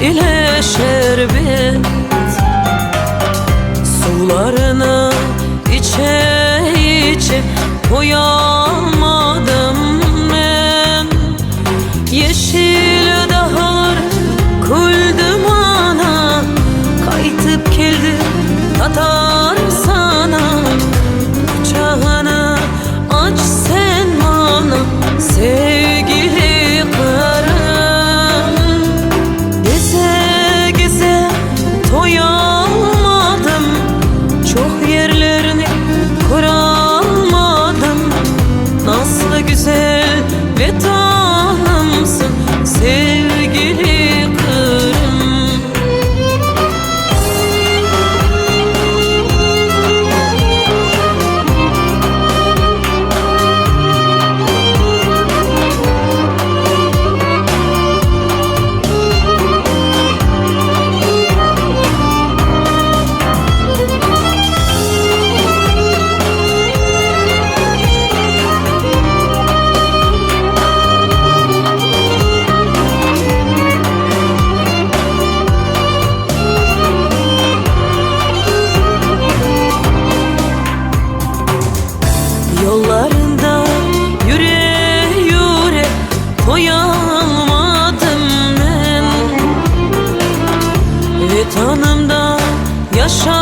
ile şerbet Sularını içe içe Doyamadım vatanımda yaşa